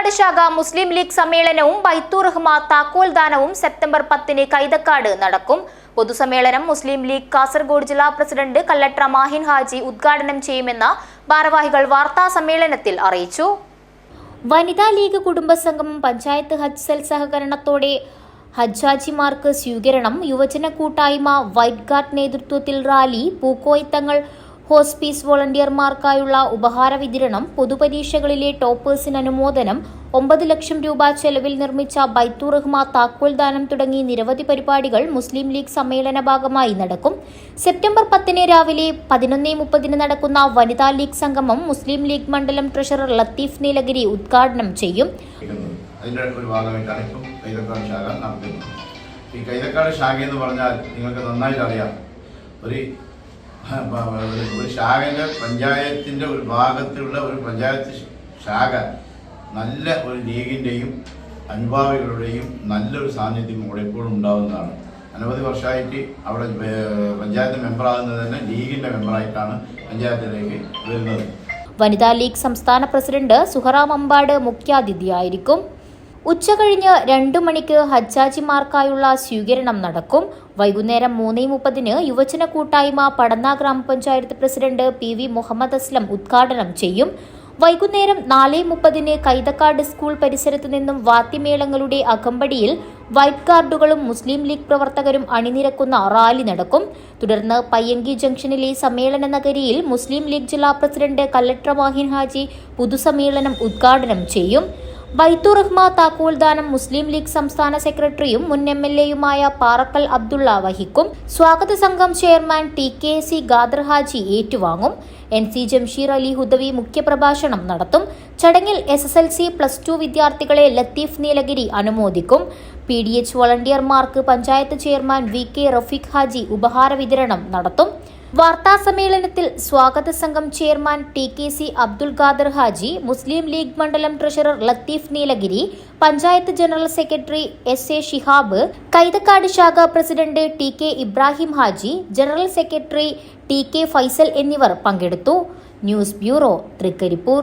കൈതക്കാട് ശാഖ മുസ്ലിം ലീഗ് സമ്മേളനവും ബൈത്തൂർ റഹ്മ താക്കോൽ ദാനവും സെപ്റ്റംബർ പത്തിന് കൈതക്കാട് നടക്കും. പൊതുസമ്മേളനം മുസ്ലിം ലീഗ് കാസർഗോഡ് ജില്ലാ പ്രസിഡന്റ് കല്ലട്ര മാഹിൻ ഹാജി ഉദ്ഘാടനം ചെയ്യുമെന്ന് ഭാരവാഹികൾ വാർത്താ സമ്മേളനത്തിൽ അറിയിച്ചു. വനിതാ ലീഗ് കുടുംബസംഗമം പഞ്ചായത്ത് ഹജ്ജ് സെൽ സഹകരണത്തോടെ ഹജ്ജാജിമാർക്ക് സ്വീകരണം യുവജന കൂട്ടായ്മ വൈറ്റ് ഗാർഡ് നേതൃത്വത്തിൽ റാലി പൂക്കോയിത്തങ്ങൾ ഹോസ്പീസ് വോളണ്ടിയർമാർക്കായുള്ള ഉപഹാര വിതരണം പൊതുപരീക്ഷകളിലെ ടോപ്പേഴ്സിന് അനുമോദനം ഒമ്പത് ലക്ഷം രൂപ ചെലവിൽ നിർമ്മിച്ച ബൈത്തു റഹ്മ താക്കോൽ ദാനം തുടങ്ങി നിരവധി പരിപാടികൾ മുസ്ലിം ലീഗ് സമ്മേളന ഭാഗമായി നടക്കും. സെപ്റ്റംബർ പത്തിന് രാവിലെ പതിനൊന്ന് മുപ്പതിന് നടക്കുന്ന വനിതാ ലീഗ് സംഗമം മുസ്ലിം ലീഗ് മണ്ഡലം ട്രഷറർ ലത്തീഫ് നീലഗിരി ഉദ്ഘാടനം ചെയ്യും. ഈ കൈതക്കാട് ശാഖ എന്ന് പറഞ്ഞാൽ നിങ്ങൾക്ക് നന്നായിട്ട് അറിയാം ഒരു ഒരു- ശാഖന്റെ പഞ്ചായത്തിന്റെ ഒരു ഭാഗത്തുള്ള ഒരു പഞ്ചായത്ത് ശാഖ നല്ല ഒരു ലീഗിന്റെയും അനുഭാവികളുടെയും നല്ലൊരു സാന്നിധ്യം അവിടെ എപ്പോഴും ഉണ്ടാകുന്നതാണ് അനവധി വർഷമായിട്ട് അവിടെ പഞ്ചായത്ത് മെമ്പറാകുന്നത് തന്നെ ലീഗിന്റെ മെമ്പറായിട്ടാണ് പഞ്ചായത്തിലേക്ക് വരുന്നത്. വനിതാ ലീഗ് സംസ്ഥാന പ്രസിഡന്റ് സുഹറാം അമ്പാട് മുഖ്യാതിഥിയായിരിക്കും. ഉച്ചകഴിഞ്ഞ് രണ്ടു മണിക്ക് ഹജ്ജാജിമാർക്കായുള്ള സ്വീകരണം നടക്കും. വൈകുന്നേരം മൂന്നേ മുപ്പതിന് യുവജന കൂട്ടായ്മ പടന്ന ഗ്രാമപഞ്ചായത്ത് president P V Muhammad Aslam ഉദ്ഘാടനം ചെയ്യും. വൈകുന്നേരം നാല് മുപ്പതിന് കൈതക്കാട് സ്കൂൾ പരിസരത്തു നിന്നും വാദ്യമേളങ്ങളുടെ അകമ്പടിയിൽ വൈറ്റ് കാർഡുകളും മുസ്ലിം ലീഗ് പ്രവർത്തകരും അണിനിരക്കുന്ന റാലി നടക്കും. തുടർന്ന് പയ്യങ്കി ജംഗ്ഷനിലെ സമ്മേളന നഗരിയിൽ മുസ്ലിം ലീഗ് ജില്ലാ പ്രസിഡന്റ് കല്ലട്ര മാഹിൻ ഹാജി പൊതുസമ്മേളനം ഉദ്ഘാടനം ചെയ്യും. ബൈത്തു റഹ്മ താക്കോൽദാനം മുസ്ലിം ലീഗ് സംസ്ഥാന സെക്രട്ടറിയും മുൻ എം എൽ എയുമായ പാറക്കൽ അബ്ദുള്ള വഹിക്കും. സ്വാഗത സംഘം chairman T K C Khader Haji ഏറ്റുവാങ്ങും. എൻ സി ജംഷീർ അലി ഹുദവി മുഖ്യപ്രഭാഷണം നടത്തും. ചടങ്ങിൽ S S L C plus two വിദ്യാർത്ഥികളെ ലത്തീഫ് നീലഗിരി അനുമോദിക്കും. P D H വളണ്ടിയർമാർക്ക് panchayat chairman V K Rafeeq Haji ഉപഹാര വിതരണം നടത്തും. വാർത്താ സമ്മേളനത്തിൽ സ്വാഗത സംഘം chairman T K C Abdul Khader Haji Muslim League മണ്ഡലം treasurer Latheef Neelagiri panchayat general secretary S A Shihab Kaithakkad ശാഖ president T K Ibrahim Haji general secretary T K Faisal എന്നിവർ പങ്കെടുത്തു. News bureau Trikaripur.